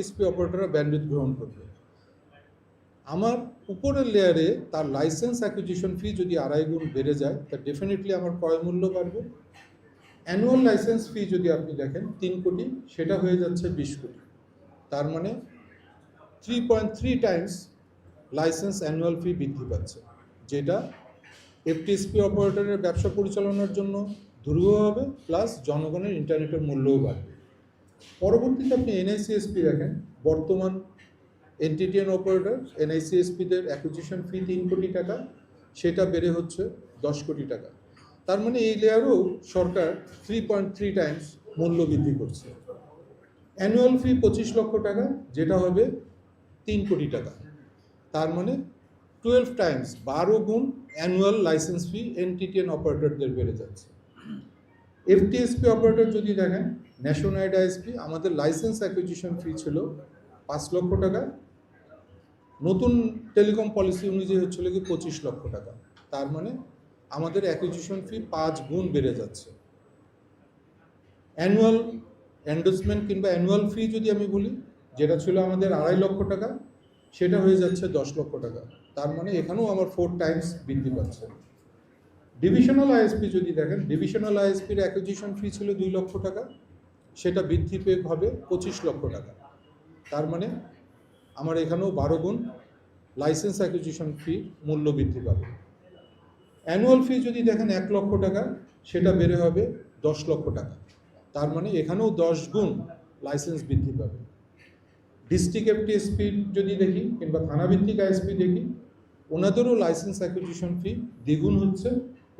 SP অপারেটররা bandwidth গ্রহণ করবে। আমার উপরের লেয়ারে তার লাইসেন্স অ্যাকুইজিশন ফি যদি আড়াই গুণ বেড়ে যায়, তা ডেফিনেটলি আমার ক্রয় মূল্য বাড়বে। অ্যানুয়াল লাইসেন্স ফি যদি আপনি দেখেন, তিন কোটি, সেটা হয়ে যাচ্ছে বিশ কোটি। তার মানে three point three times licence annual fee বৃদ্ধি পাচ্ছে, যেটা এফটিএসপি অপারেটরের ব্যবসা পরিচালনার জন্য দুর্গ হবে, প্লাস জনগণের ইন্টারনেটের মূল্যও বাড়বে। পরবর্তীতে আপনি এনআইসিএসপি দেখেন, বর্তমান এনটিটিএন অপারেটর এনআইসিএসপিদের অ্যাকুইজিশন ফি তিন কোটি টাকা, সেটা বেড়ে হচ্ছে দশ কোটি টাকা। তার মানে এই লেয়ারও সরকার থ্রি পয়েন্ট থ্রি টাইমস মূল্য বৃদ্ধি করছে। অ্যানুয়াল ফি পঁচিশ লক্ষ টাকা, যেটা হবে তিন কোটি টাকা। তার মানে টুয়েলভ টাইমস বারো গুণ অ্যানুয়াল লাইসেন্স ফি এনটিটিএন অপারেটরদের বেড়ে যাচ্ছে। এফটিএসপি অপারেটর যদি দেখেন ন্যাশনাল আইএসপি আমাদের লাইসেন্স অ্যাকুইজিশন ফি ছিল পাঁচ লক্ষ টাকা। নতুন টেলিকম পলিসি অনুযায়ী হচ্ছিল কি পঁচিশ লক্ষ টাকা। তার মানে আমাদের অ্যাকুইজিশন ফি পাঁচ গুণ বেড়ে যাচ্ছে। অ্যানুয়াল এন্ডোসমেন্ট কিংবা অ্যানুয়াল ফি যদি আমি বলি, যেটা ছিল আমাদের আড়াই লক্ষ টাকা, সেটা হয়ে যাচ্ছে দশ লক্ষ টাকা। তার মানে এখানেও আমার ফোর টাইমস বৃদ্ধি পাচ্ছে। ডিভিশনাল আইএসপি যদি দেখেন ডিভিশনাল আইএসপির অ্যাকুইজিশন ফি ছিল দুই লক্ষ টাকা। সেটা বৃদ্ধি পেয়ে হবে পঁচিশ লক্ষ টাকা। তার মানে আমার এখানেও বারো গুণ লাইসেন্স অ্যাকুইজিশন ফি মূল্য বৃদ্ধি পাবে। অ্যানুয়াল ফি যদি দেখেন এক লক্ষ টাকা, সেটা বেড়ে হবে দশ লক্ষ টাকা। তার মানে এখানেও দশ গুণ লাইসেন্স বৃদ্ধি পাবে। ডিস্ট্রিক্ট এফটিএসপি যদি দেখি কিংবা থানাভিত্তিক আইএসপি দেখি, ওনাদেরও লাইসেন্স অ্যাকুইজিশন ফি দ্বিগুণ হচ্ছে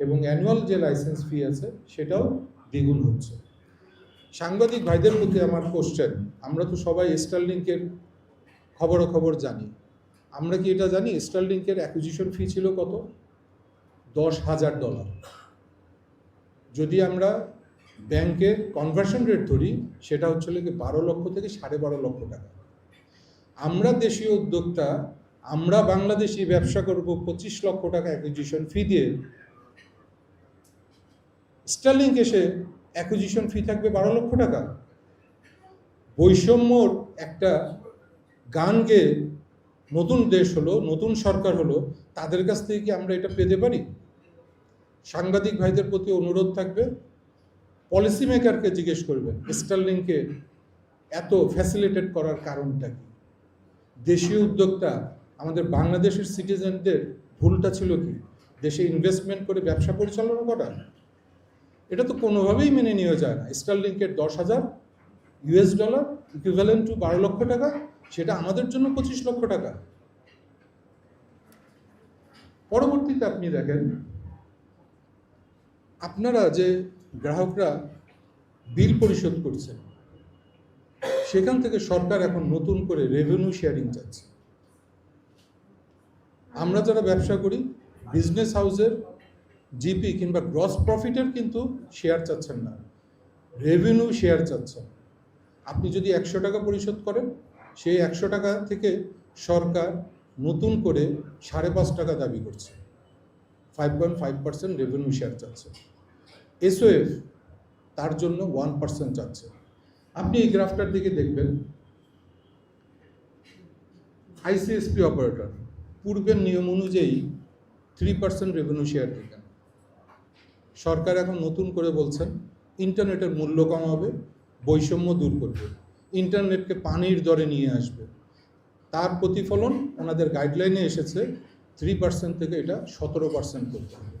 এবং অ্যানুয়াল যে লাইসেন্স ফি আছে, সেটাও দ্বিগুণ হচ্ছে। সাংবাদিক ভাইদের প্রতি আমার কোশ্চেন আমরা তো সবাই স্টারলিংকের খবরাখবর জানি। আমরা কি এটা জানি স্টারলিংকের অ্যাকুইজিশন ফি ছিল কত? দশ হাজার ডলার যদি আমরা ব্যাংকের কনভার্সন রেট ধরি, সেটা হচ্ছে কি বারো লক্ষ থেকে সাড়ে বারো লক্ষ টাকা। আমরা দেশীয় উদ্যোক্তা, আমরা বাংলাদেশি ব্যবসা করব পঁচিশ লক্ষ টাকা অ্যাকুইজিশন ফি দিয়ে। স্টারলিংক এসে অ্যাকুইজিশন ফি থাকবে বারো লক্ষ টাকা। বৈষম্যর একটা গান গেয়ে নতুন দেশ হলো, নতুন সরকার হলো, তাদের কাছ থেকে কি আমরা এটা পেতে পারি? সাংবাদিক ভাইদের প্রতি অনুরোধ থাকবে। পলিসি মেকারকে জিজ্ঞেস করবেন স্টারলিংকে এত ফ্যাসিলিটেট করার কারণটা কি? দেশীয় উদ্যোক্তা, আমাদের বাংলাদেশের সিটিজেনদের ভুলটা ছিল কি? দেশে ইনভেস্টমেন্ট করে ব্যবসা পরিচালনা করা? এটা তো কোনোভাবেই মেনে নেওয়া যায় না। স্টারলিংকের দশ হাজার ইউএস ডলার ইকুইভ্যালেন্ট টু বারো লক্ষ টাকা, সেটা আমাদের জন্য পঁচিশ লক্ষ টাকা। পরবর্তীতে আপনি দেখেন, আপনারা যে গ্রাহকরা বিল পরিশোধ করছেন, সেখান থেকে সরকার এখন নতুন করে রেভিনিউ শেয়ারিং চাচ্ছে। আমরা যারা ব্যবসা করি বিজনেস হাউসের জিপি কিংবা গ্রস প্রফিটের কিন্তু শেয়ার চাচ্ছেন না। রেভিনিউ শেয়ার চাচ্ছেন। আপনি যদি একশো টাকা পরিশোধ করেন, সেই একশো টাকা থেকে সরকার নতুন করে সাড়ে পাঁচ টাকা দাবি করছে। Five point five percent revenue share চাচ্ছে। এসওএফ তার জন্য ওয়ান পার্সেন্ট চাচ্ছে। আপনি এই গ্রাফটার দিকে দেখবেন। আইসিএসপি অপারেটর পূর্বের নিয়ম অনুযায়ী থ্রি পার্সেন্ট রেভিনিউ শেয়ার সরকার এখন নতুন করে বলছেন ইন্টারনেটের মূল্য কমাবে, বৈষম্য দূর করবে, ইন্টারনেটকে পানির দরে নিয়ে আসবে। তার প্রতিফলন ওনাদের গাইডলাইনে এসেছে থ্রি পার্সেন্ট থেকে এটা সতেরো পার্সেন্ট করতে হবে।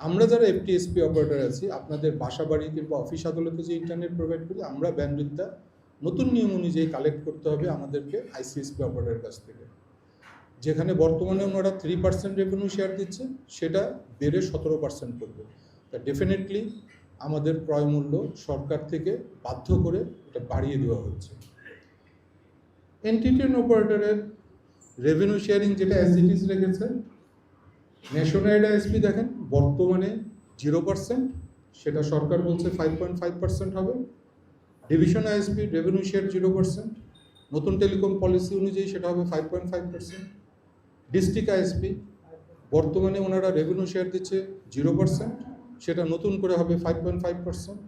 আমরা যারা এফটিএসপি অপারেটর আছি, আপনাদের বাসা বাড়ি কিংবা অফিস আদালতে যে ইন্টারনেট প্রোভাইড করি, আমরা ব্যান্ডউইথটা নতুন নিয়ম অনুযায়ী কালেক্ট করতে হবে আমাদেরকে আইসিএসপি অপারেটরের কাছ থেকে। যেখানে বর্তমানে ওনারা থ্রি পার্সেন্ট রেভিনিউ শেয়ার দিচ্ছে, সেটা বেড়ে সতেরো পার্সেন্ট করবে। তা ডেফিনেটলি আমাদের ক্রয় মূল্য সরকার থেকে বাধ্য করে এটা বাড়িয়ে দেওয়া হচ্ছে। এনটিটিএন অপারেটরের রেভিনিউ শেয়ারিং যেটা অ্যাজ ইট রেখেছে ন্যাশনাল আইএসপি দেখেন, বর্তমানে জিরো পার্সেন্ট সেটা সরকার বলছে ফাইভ পয়েন্ট ফাইভ পার্সেন্ট হবে। Division ISP revenue share zero percent নতুন টেলিকম পলিসি অনুযায়ী সেটা হবে five point five percent district ISP, বর্তমানে ওনারা রেভিনিউ শেয়ার দিচ্ছে জিরো পার্সেন্ট সেটা নতুন করে হবে ফাইভ পয়েন্ট ফাইভ পার্সেন্ট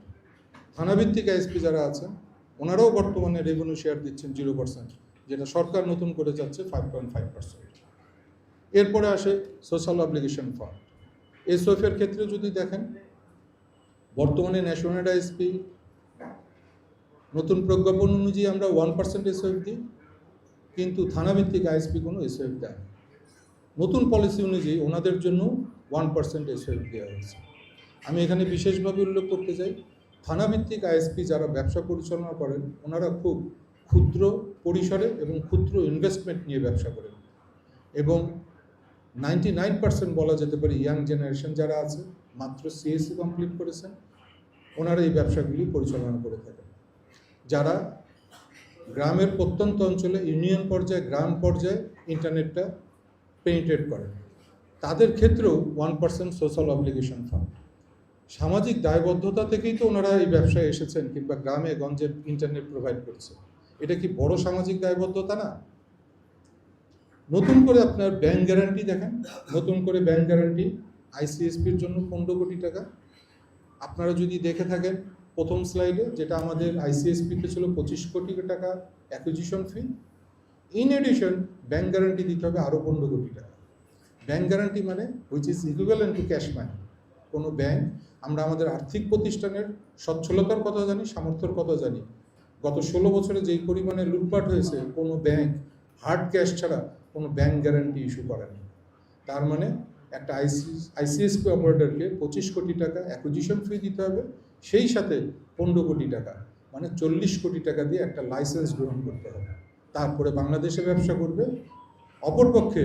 থানাভিত্তিক আইএসপি যারা আছেন, ওনারাও বর্তমানে রেভিনিউ শেয়ার দিচ্ছেন জিরো পার্সেন্ট যেটা সরকার নতুন করে যাচ্ছে ফাইভ পয়েন্ট ফাইভ পার্সেন্ট এরপরে আসে সোশ্যাল অব্লিগেশন ফান্ড এসওএফের ক্ষেত্রে যদি দেখেন, বর্তমানে ন্যাশনাল আইএসপি, নতুন প্রজ্ঞাপন অনুযায়ী আমরা ওয়ান পার্সেন্ট এসওএফ দিই, কিন্তু থানাভিত্তিক আইএসপি কোনো এসওএফ দেয়। নতুন পলিসি অনুযায়ী ওনাদের জন্য ওয়ান পার্সেন্ট এসওএফ দেওয়া হয়েছে। আমি এখানে বিশেষভাবে উল্লেখ করতে চাই, থানাভিত্তিক আইএসপি যারা ব্যবসা পরিচালনা করেন, ওনারা খুব ক্ষুদ্র পরিসরে এবং ক্ষুদ্র ইনভেস্টমেন্ট নিয়ে ব্যবসা করেন। এবং নাইনটি নাইন পার্সেন্ট বলা যেতে পারে ইয়াং জেনারেশন যারা আছে, মাত্র সিএসসি কমপ্লিট করেছেন, ওনারা এই ব্যবসাগুলি পরিচালনা করে থাকেন। যারা গ্রামের প্রত্যন্ত অঞ্চলে ইউনিয়ন পর্যায়ে, গ্রাম পর্যায়ে ইন্টারনেটটা পেনিট্রেট করেন তাদের ক্ষেত্রেও one percent social obligation fund সামাজিক দায়বদ্ধতা থেকেই তো ওনারা এই ব্যবসায় এসেছেন কিংবা গ্রামে গঞ্জে ইন্টারনেট প্রোভাইড করছে। এটা কি বড় সামাজিক দায়বদ্ধতা না? নতুন করে আপনার ব্যাংক গ্যারান্টি দেখেন। নতুন করে ব্যাংক গ্যারান্টি আইসিএসপির জন্য পনেরো কোটি টাকা। আপনারা যদি দেখে থাকেন, প্রথম স্লাইডে যেটা আমাদের আইসিএসপিতে ছিল পঁচিশ কোটি টাকা acquisition fee in addition bank guarantee দিতে হবে আরও পনেরো কোটি টাকা। ব্যাংক গ্যারান্টি মানে which is equivalent to cash money কোনো ব্যাংক আমরা আমাদের আর্থিক প্রতিষ্ঠানের সচ্ছলতার কথা জানি, সামর্থ্যের কথা জানি। গত ষোলো বছরে যেই পরিমাণে লুটপাট হয়েছে, কোনো ব্যাংক হার্ড ক্যাশ ছাড়া কোনো ব্যাংক গ্যারান্টি ইস্যু করেনি। তার মানে একটা আইসি আইসিএসপি অপারেটরকে পঁচিশ কোটি টাকা অ্যাকুইজিশন ফি দিতে হবে, সেই সাথে পনেরো কোটি টাকা মানে চল্লিশ কোটি টাকা দিয়ে একটা লাইসেন্স গ্রহণ করতে হবে। তারপরে বাংলাদেশে ব্যবসা করবে। অপরপক্ষে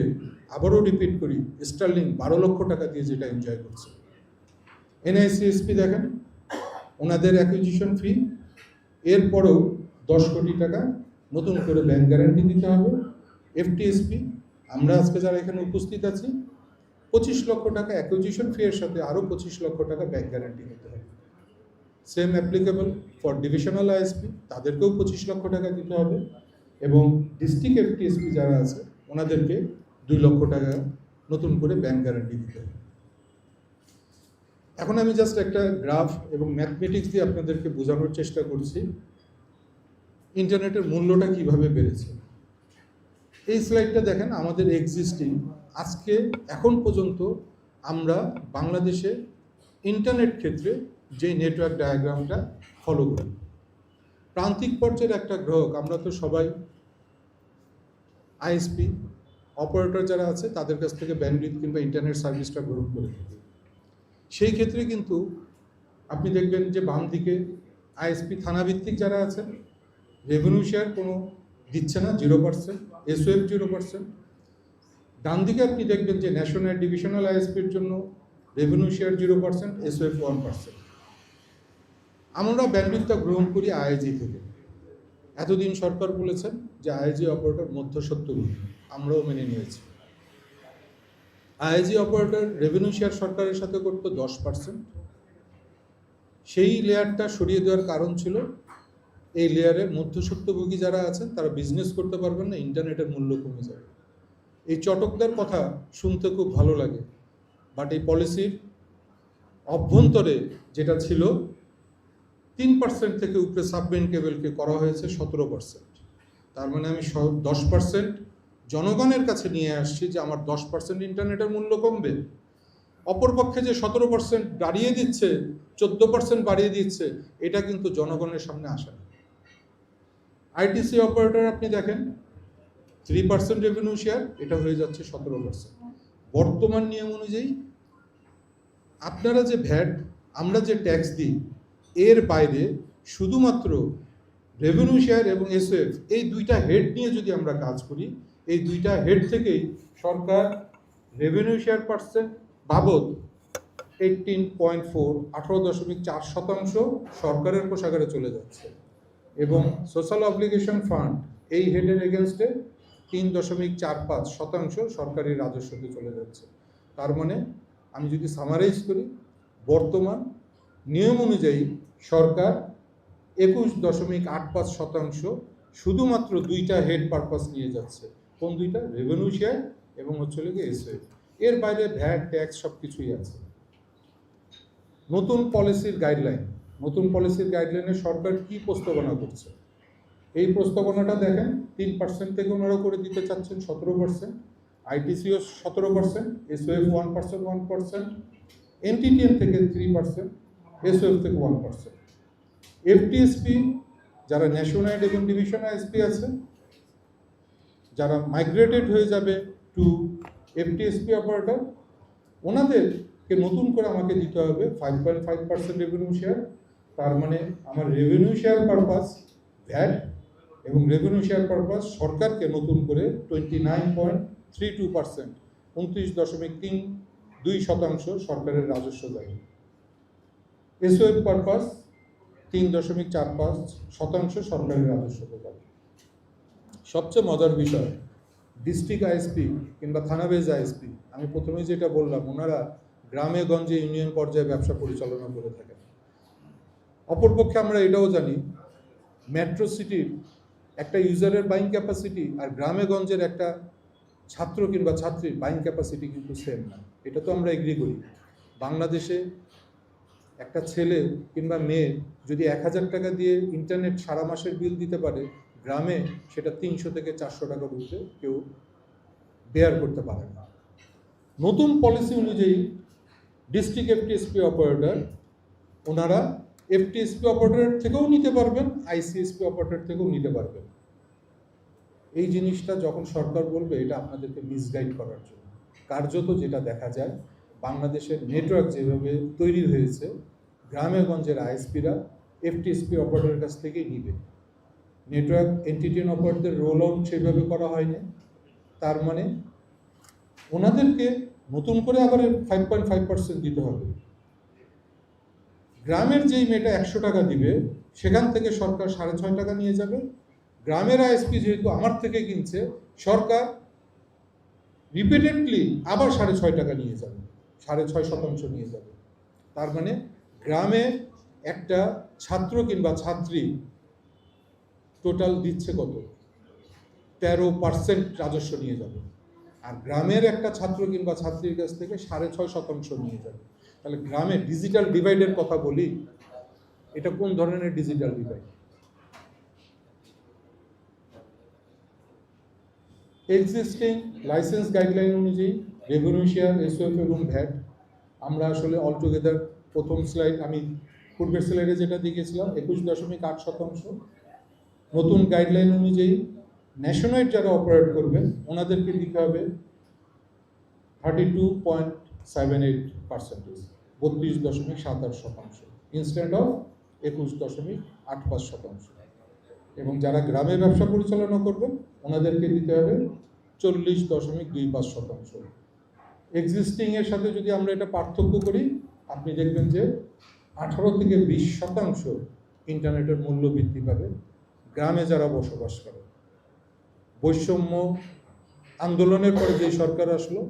আবারও রিপিট করি স্টার্লিং বারো লক্ষ টাকা দিয়ে যেটা এনজয় করছে। এনআইসিএসপি দেখেন, ওনাদের অ্যাকুইজিশন ফি এরপরেও দশ কোটি টাকা নতুন করে ব্যাংক গ্যারান্টি দিতে হবে। এফটিএসপি আমরা আজকে যারা এখানে উপস্থিত আছি, পঁচিশ লক্ষ টাকা অ্যাকুইজিশন ফি এর সাথে আরও পঁচিশ লক্ষ টাকা ব্যাংক গ্যারান্টি নিতে হবে। Same applicable for divisional ISP তাদেরকেও পঁচিশ লক্ষ টাকা দিতে হবে। এবং ডিস্ট্রিক্ট এফটিএসপি যারা আছে, ওনাদেরকে দুই লক্ষ টাকা নতুন করে ব্যাংক গ্যারান্টি দিতে হবে। এখন আমি জাস্ট একটা গ্রাফ এবং ম্যাথমেটিক্স দিয়ে আপনাদেরকে বোঝানোর চেষ্টা করছি, ইন্টারনেটের মূল্যটা কীভাবে বেড়েছে। এই স্লাইডটা দেখেন, আমাদের এক্সিস্টিং আজকে, এখন পর্যন্ত আমরা বাংলাদেশে ইন্টারনেট ক্ষেত্রে যে নেটওয়ার্ক ডায়াগ্রামটা ফলো করি। প্রান্তিক পর্যায়ের একটা গ্রাহক, আমরা তো সবাই আইএসপি অপারেটর যারা আছে, তাদের কাছ থেকে ব্যান্ডউইথ কিংবা ইন্টারনেট সার্ভিসটা গ্রহণ করে থাকি। সেই ক্ষেত্রে কিন্তু আপনি দেখবেন যে বাম দিকে আইএসপি থানাভিত্তিক যারা আছেন রেভিনিউ শেয়ার কোনো দিচ্ছে না zero percent SOF zero percent ডান দিকে আপনি দেখবেন যে ন্যাশনাল ডিভিশনাল আইএসপির জন্য revenue share zero percent SOF one percent আমরা ব্যান্ডউইথটা গ্রহণ করি আইআইজি থেকে। এতদিন সরকার বলেছেন যে আইআইজি অপারেটর মধ্যসত্ত্বভূমি আমরাও মেনে নিয়েছি। আইআইজি অপারেটর রেভিনিউ শেয়ার সরকারের সাথে করতো দশ পার্সেন্ট সেই লেয়ারটা সরিয়ে দেওয়ার কারণ ছিল, এই লেয়ারে মধ্যসত্ত্বভোগী যারা আছেন, তারা বিজনেস করতে পারবেন না ইন্টারনেটের মূল্য কমে যাবে। এই চটকদার কথা শুনতে খুব ভালো লাগে বাট এই পলিসির অভ্যন্তরে যেটা ছিল তিন পার্সেন্ট থেকে উপরে সাবমেন কেবেলকে করা হয়েছে সতেরো পার্সেন্ট তার মানে আমি দশ পার্সেন্ট জনগণের কাছে নিয়ে আসছি যে আমার দশ পার্সেন্ট ইন্টারনেটের মূল্য কমবে। অপরপক্ষে যে সতেরো পার্সেন্ট বাড়িয়ে দিচ্ছে, চোদ্দ পার্সেন্ট বাড়িয়ে দিচ্ছে, এটা কিন্তু জনগণের সামনে আসে না। আইটিসি অপারেটর আপনি দেখেন থ্রি পার্সেন্ট রেভিনিউ শেয়ার এটা হয়ে যাচ্ছে সতেরো পার্সেন্ট বর্তমান নিয়ম অনুযায়ী আপনারা যে ভ্যাট, আমরা যে ট্যাক্স দিই এর বাইরে শুধুমাত্র রেভিনিউ শেয়ার এবং এসওএফ এই দুইটা হেড নিয়ে যদি আমরা কাজ করি, এই দুইটা হেড থেকেই সরকার রেভিনিউ শেয়ার পার্সেন্ট বাবদ এইটিন পয়েন্ট ফোর আঠারো দশমিক চার শতাংশ সরকারের কোষাগারে চলে যাচ্ছে। এবং সোশ্যাল অব্লিগেশন ফান্ড এই হেডের এগেনস্টে তিন দশমিক চার পাঁচ শতাংশ সরকারি রাজস্বতে চলে যাচ্ছে। তার মানে আমি যদি সামারাইজ করি, বর্তমান নিয়ম অনুযায়ী সরকার একুশ দশমিক আট পাঁচ শতাংশ শুধুমাত্র দুইটা হেড পারপাস নিয়ে যাচ্ছে। কোন দুইটা? রেভিনিউ শেয়ার এবং হচ্ছে গিয়ে এসএফ এর বাইরে ভ্যাট ট্যাক্স সব কিছুই আছে। নতুন পলিসির গাইডলাইন নতুন পলিসির গাইডলাইনে সরকার কি প্রস্তাবনা করছে? এই প্রস্তাবনাটা দেখেন, তিন পার্সেন্ট থেকে ওনারা করে দিতে চাচ্ছেন সতেরো পার্সেন্ট আইটিসিও সতেরো percent SOF one percent one percent NTTM থেকে থ্রি পার্সেন্ট এসওএফ থেকে ওয়ান পার্সেন্ট এফটিএসপি, যারা ন্যাশনাল এবং ডিভিশন আইএসপি আছে, যারা মাইগ্রেটেড হয়ে যাবে টু এফটিএসপি অপারেটর ওনাদেরকে নতুন করে আমাকে দিতে হবে five point five percent revenue share তার মানে আমার রেভিনিউ শেয়ার পারপাস ভ্যাট এবং রেভিনিউ শেয়ার পারপাস সরকারকে নতুন করে twenty nine point three two percent উনত্রিশ দশমিক তিন দুই শতাংশ সরকারের রাজস্ব দেয়। এসওএফ পারপাস তিন দশমিক চার পাঁচ শতাংশ সরকারের রাজস্ব দেয় সবচেয়ে মজার বিষয় ডিস্ট্রিক্ট আইএসপি কিংবা থানা বেজ আইএসপি আমি প্রথমেই যেটা বললাম, ওনারা গ্রামে গঞ্জে ইউনিয়ন পর্যায়ে ব্যবসা পরিচালনা করে থাকেন। অপরপক্ষে আমরা এটাও জানি মেট্রো সিটির একটা ইউজারের বাইং ক্যাপাসিটি আর গ্রামে গঞ্জের একটা ছাত্র কিংবা ছাত্রীর বাইং ক্যাপাসিটি কিন্তু সেম না। এটা তো আমরা এগ্রি করি। বাংলাদেশে একটা ছেলে কিংবা মেয়ে যদি এক হাজার টাকা দিয়ে ইন্টারনেট সারা মাসের বিল দিতে পারে, গ্রামে সেটা তিনশো থেকে চারশো টাকার উঠতে কেউ বেয়ার করতে পারে না। নতুন পলিসি অনুযায়ী ডিস্ট্রিক্ট এফটিএসপি অপারেটর ওনারা এফটিএসপি অপারেটর থেকেও নিতে পারবেন আইসিএসপি অপারেটর থেকেও নিতে পারবেন। এই জিনিসটা যখন সরকার বলবে, এটা আপনাদেরকে মিসগাইড করার জন্য। কার্যত যেটা দেখা যায় বাংলাদেশের নেটওয়ার্ক যেভাবে তৈরি হয়েছে গ্রামে গঞ্জের আইএসপিরা এফটিএসপি অপারেটরের কাছ থেকেই নিবে। নেটওয়ার্ক এন্টিটিএন অপারেটরদের রোল আউট সেভাবে করা হয়নি। তার মানে ওনাদেরকে নতুন করে আবার ফাইভ পয়েন্ট ফাইভ পার্সেন্ট দিতে হবে। গ্রামের যেই মেয়েটা একশো টাকা দিবে, সেখান থেকে সরকার সাড়ে ছয় টাকা নিয়ে যাবে। গ্রামের আইএসপি যেহেতু আমার থেকে কিনছে, সরকার রিপিটেডলি আবার সাড়ে ছয় টাকা নিয়ে যাবে। সাড়ে ছয় শতাংশ নিয়ে যাবে। তার মানে গ্রামে একটা ছাত্র কিংবা ছাত্রী টোটাল দিচ্ছে কত? তেরো পার্সেন্ট রাজস্ব নিয়ে যাবে। আর গ্রামের একটা ছাত্র কিংবা ছাত্রীর কাছ থেকে সাড়ে ছয় শতাংশ নিয়ে যাবে। তাহলে গ্রামে ডিজিটাল ডিভাইডের কথা বলি, এটা কোন ধরনের digital divide existing licence guideline অনুযায়ী রেভিনিউ শেয়ার এসওএফ এবং ভ্যাট আমরা আসলে অল টুগেদার প্রথম স্লাইড আমি পূর্বের স্লাইডে যেটা দেখিয়েছিলাম একুশ দশমিক আট শতাংশ। নতুন গাইডলাইন অনুযায়ী ন্যাশনাইট যারা অপারেট করবেন ওনাদেরকে দিতে হবে thirty two point seven eight percentage বত্রিশ দশমিক সাত আট শতাংশ ইনস্ট্যান্ট অফ একুশ দশমিক আট পাঁচ শতাংশ। এবং যারা গ্রামে ব্যবসা পরিচালনা করবেন, ওনাদেরকে দিতে হবে চল্লিশ দশমিক দুই পাঁচ শতাংশ। এক্সিস্টিংয়ের সাথে যদি আমরা এটা পার্থক্য করি, আপনি দেখবেন যে আঠারো থেকে বিশ শতাংশ ইন্টারনেটের মূল্য বৃদ্ধি পাবে গ্রামে যারা বসবাস করে। বৈষম্য আন্দোলনের পরে যে সরকার আসলো,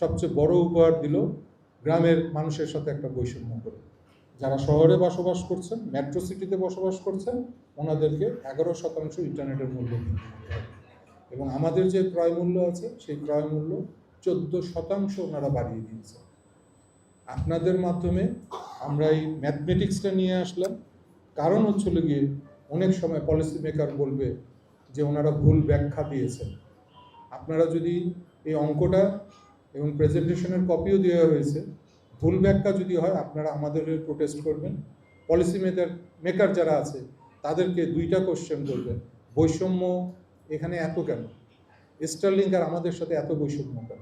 সবচেয়ে বড় উপহার দিল গ্রামের মানুষের সাথে একটা বৈষম্য করে যারা শহরে বসবাস করছেন মেট্রো সিটিতে বসবাস করছেন, ওনাদেরকে এগারো শতাংশ ইন্টারনেটের মূল্য এবং আমাদের যে ক্রয় মূল্য আছে, সেই ক্রয় মূল্য চোদ্দ শতাংশ ওনারা বাড়িয়ে দিয়েছে। আপনাদের মাধ্যমে আমরা এই ম্যাথমেটিক্সটা নিয়ে আসলাম। কারণ হচ্ছিল গিয়ে, অনেক সময় পলিসি মেকার বলবে যে ওনারা ভুল ব্যাখ্যা দিয়েছেন। আপনারা যদি এই অঙ্কটা এবং প্রেজেন্টেশনের কপিও দেওয়া হয়েছে ভুল ব্যাখ্যা যদি হয়, আপনারা আমাদের হয়ে প্রোটেস্ট করবেন। পলিসি মেকার মেকার যারা আছে, তাদেরকে দুইটা কোশ্চেন করবেন। বৈষম্য এখানে এত কেন? স্টার্লিং আর আমাদের সাথে এত বৈষম্য কেন?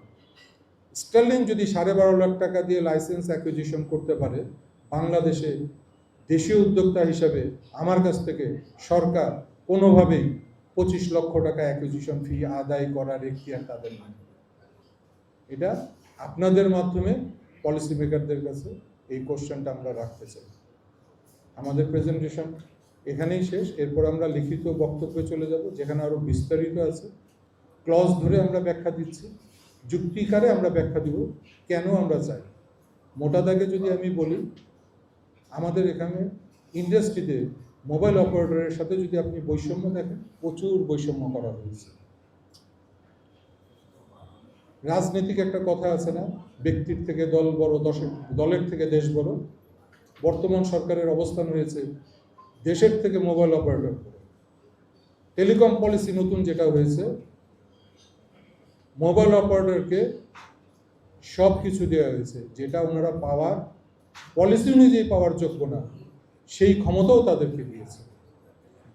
স্টার্লিং যদি সাড়ে বারো লাখ টাকা দিয়ে লাইসেন্স অ্যাকুইজিশন করতে পারে, বাংলাদেশে দেশীয় উদ্যোক্তা হিসাবে আমার কাছ থেকে সরকার কোনোভাবেই পঁচিশ লক্ষ টাকা অ্যাকুইজিশন ফি আদায় করার এখতিয়ার তাদের নেই। এটা আপনাদের মাধ্যমে পলিসি মেকারদের কাছে এই কোশ্চেনটা আমরা রাখতে চাই। আমাদের প্রেজেন্টেশন এখানেই শেষ। এরপর আমরা লিখিত বক্তব্যে চলে যাব, যেখানে আরও বিস্তারিত আছে। ক্লজ ধরে আমরা ব্যাখ্যা দিচ্ছি। যুক্তিকারে আমরা ব্যাখ্যা দিব, কেন আমরা চাই? মোটা দাগে যদি আমি বলি, আমাদের এখানে ইন্ডাস্ট্রিতে মোবাইল অপারেটরের সাথে যদি আপনি বৈষম্য দেখেন, প্রচুর বৈষম্য করা হয়েছে। রাজনৈতিক একটা কথা আছে না? ব্যক্তির থেকে দল বড়, দশের, দলের থেকে দেশ বড়। বর্তমান সরকারের অবস্থান হয়েছে দেশের থেকে মোবাইল অপারেটর টেলিকম পলিসি নতুন যেটা হয়েছে, মোবাইল অপারেটরকে সব কিছু দেওয়া হয়েছে, যেটা ওনারা পাওয়ার, পলিসি অনুযায়ী পাওয়ার যোগ্য না, সেই ক্ষমতাও তাদেরকে দিয়েছে।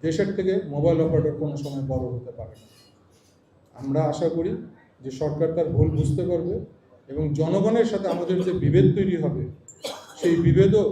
দেশের থেকে মোবাইল অপারেটর কোনো সময় বড় হতে পারে না। আমরা আশা করি যে সরকার তার ভুল বুঝতে পারবে এবং জনগণের সাথে আমাদের যে বিভেদ তৈরি হবে, সেই বিভেদও